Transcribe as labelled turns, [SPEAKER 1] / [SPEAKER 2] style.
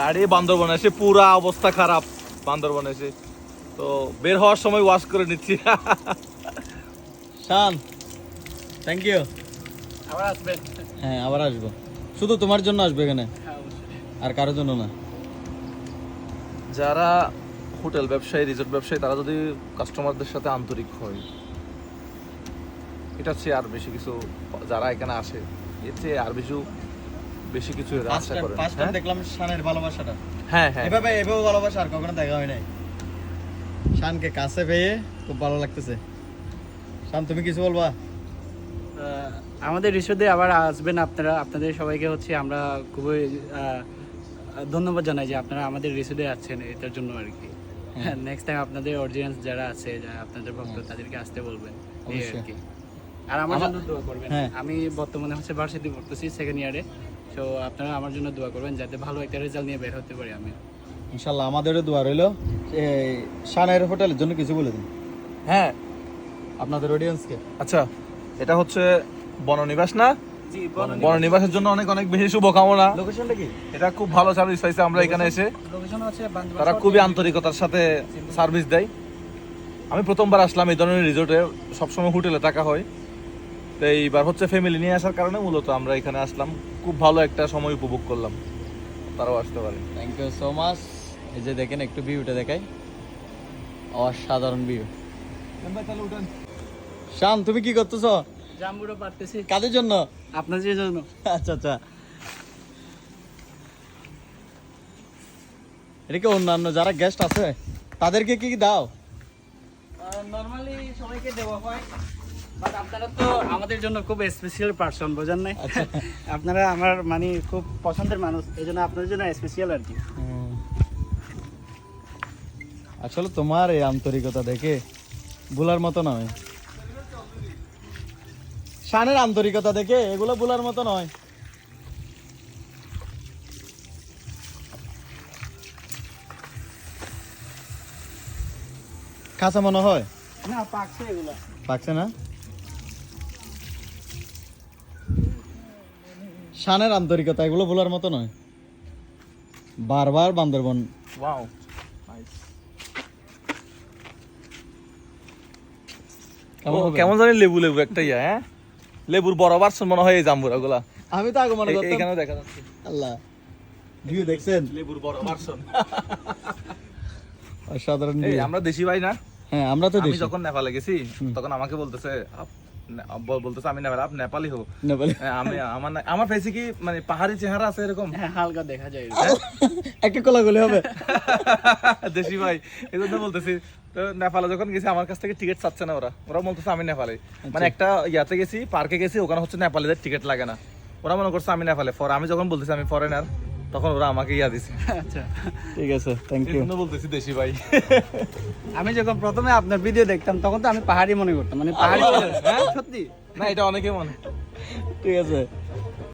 [SPEAKER 1] গাড়ি বান্দরবন এসে পুরা অবস্থা খারাপ বান্দরবনে এসে। তো বের হওয়ার সময় ওয়াশ করে নিচ্ছি।
[SPEAKER 2] শান থ্যাংক ইউ
[SPEAKER 3] আবার আসবেন
[SPEAKER 2] হ্যাঁ আবার আসব। শুধু তোমার জন্য আসবে এখানে?
[SPEAKER 3] হ্যাঁ
[SPEAKER 2] আর কারোর জন্য না।
[SPEAKER 1] যারা হোটেল ব্যবসায়ী রিসোর্ট ব্যবসায়ী তারা যদি কাস্টমারদের সাথে আন্তরিক হয় এটা চেয়ে আর বেশি কিছু যারা এখানে আসে এর চেয়ে আর বেশি বেশি কিছু আশা করে।
[SPEAKER 2] ফার্স্ট
[SPEAKER 1] হ্যাঁ?
[SPEAKER 2] দেখলাম শানের ভালোবাসাটা।
[SPEAKER 1] হ্যাঁ হ্যাঁ।
[SPEAKER 2] এভাবে এভাবে ভালোবাসা আর কখনো দেখা হয় নাই। শানকে কাছে পেয়ে খুব ভালো লাগতেছে। শান তুমি কিছু বলবা?
[SPEAKER 3] আমাদের রিসোর্টে আবার আসবেন আপনারা। আপনাদের সবাইকে হচ্ছে আমরা খুবই ধন্যবাদ জানাই যে আপনারা আমাদের রিসোর্টে আছেন এটার জন্য আর কি।
[SPEAKER 2] হ্যাঁ।
[SPEAKER 3] নেক্সট টাইম আপনাদের অডিয়েন্স যারা আছে যারা আপনাদের ভক্ত তাদেরকে আসতে বলবেন। এই আর কি। আর আমার জন্য দোয়া করবেন।
[SPEAKER 2] হ্যাঁ।
[SPEAKER 3] আমি বর্তমানে হচ্ছে ভার্সিটি পড়তেছি সেকেন্ড ইয়ারে তো আপনারা আমার জন্য দোয়া করবেন যাতে ভালো একটা রেজাল্ট নিয়ে বের হতে পারি আমি।
[SPEAKER 2] ইনশাল্লাহ আমাদেরও দোয়া রইল। এই শানের হোটেলের জন্য কিছু বলে দিন।
[SPEAKER 1] হ্যাঁ
[SPEAKER 2] আপনাদের অডিয়েন্সকে
[SPEAKER 1] আচ্ছা এটা হচ্ছে বননিবাস না? বননিবাসের জন্য অনেক অনেক বেশি শুভকামনা।
[SPEAKER 2] লোকেশনটা কি?
[SPEAKER 1] এটা খুব ভালো সার্ভিস পাইছে আমরা এখানে এসে। তারা খুবই আন্তরিকতার সাথে সার্ভিস দেয়। আমি প্রথমবার আসলাম এই ধরনের রিসোর্টে সবসময় হোটেলে থাকা হয়। তো এইবার হচ্ছে ফ্যামিলি নিয়ে আসার কারণে মূলত আমরা এখানে আসলাম। খুব ভালো একটা সময় উপভোগ করলাম। তারাও আসতে পারে।
[SPEAKER 2] থ্যাংক ইউ সো মাচ এই যে দেখেন একটু ভিউটা দেখাই। অসাধারণ ভিউ। শান তুমি কি করতেছো?
[SPEAKER 3] জাম্বুরা পারতেছি
[SPEAKER 2] কাদের জন্য?
[SPEAKER 3] আপনাদের জন্য।
[SPEAKER 2] আচ্ছা আচ্ছা। এটা কি অন্যান্য যারা গেস্ট আছে তাদেরকে কি কি দাও
[SPEAKER 3] নর্মালি সবাইকে দেওয়া হয়। বাট আপনারা তো আমাদের জন্য খুব স্পেশাল পার্সন বোঝেন নাই?
[SPEAKER 2] আচ্ছা।
[SPEAKER 3] আপনারা আমার মানে খুব পছন্দের মানুষ এই জন্য আপনাদের জন্য স্পেশাল আর কি।
[SPEAKER 2] আসলে তোমার এই আন্তরিকতা দেখে ভুলার মতো নয়। শানের আন্তরিকতা দেখে এগুলো ভুলার মতো নয়। কাঁচা মনে হয়?
[SPEAKER 3] না পাকছে এগুলো।
[SPEAKER 2] পাকছে না? শানের আন্তরিকতা এগুলো ভুলার মতো নয়। বারবার বান্দরবন।
[SPEAKER 1] ওয়াও
[SPEAKER 2] কেমন
[SPEAKER 1] জানি লেবু লেবু একটা ইয়া হ্যাঁ? লেবুর ভার্সন মনে হয় এই জাম্বুরা গুলা
[SPEAKER 2] আমি তো আগে মনে করতাম
[SPEAKER 1] এখানে দেখা যাচ্ছে।
[SPEAKER 2] আল্লাহ। ভিউ দেখছেন?
[SPEAKER 1] লেবুর ভার্সন
[SPEAKER 2] অসাধারণ
[SPEAKER 1] এই আমরা দেশি ভাই না?
[SPEAKER 2] হ্যাঁ আমরা তো
[SPEAKER 1] আমি
[SPEAKER 2] দেশি।
[SPEAKER 1] যখন নেপালে গেছি তখন আমাকে বলতেছে বলতেছে আমি নেপাল আপ নেপালি হো
[SPEAKER 2] নেপালে।
[SPEAKER 1] হ্যাঁ, আমি আমার আমার ফেসে কি মানে পাহাড়ি চেহারা আছে এরকম?
[SPEAKER 3] হ্যাঁ হালকা দেখা যায়।
[SPEAKER 2] একটা কলা গলে হবে।
[SPEAKER 1] দেশি ভাই এই জন্য বলতেছি তো নেপালে যখন গেছি আমার কাছ থেকে টিকিট চাচ্ছে না ওরা। ওরা বলতেছে আমি নেপালে। মানে একটা ইয়াতে গেছি পার্কে গেছি ওখানে হচ্ছে নেপালিদের টিকিট লাগে না। ওরা মনে করছে আমি নেপালে। ফর আমি যখন বলতেছি আমি ফরেনার তখন ওরা আমাকে ইয়া দিছে।
[SPEAKER 3] আচ্ছা।
[SPEAKER 2] ঠিক আছে থ্যাংক ইউ
[SPEAKER 1] বলতেছি দেশি ভাই।
[SPEAKER 3] আমি যখন প্রথমে আপনার ভিডিও দেখতাম তখন তো আমি পাহাড়ি মনে করতাম মানে পাহাড়ি
[SPEAKER 1] হ্যাঁ?
[SPEAKER 3] সত্যি?
[SPEAKER 1] না এটা অনেকে মনে
[SPEAKER 2] ঠিক আছে।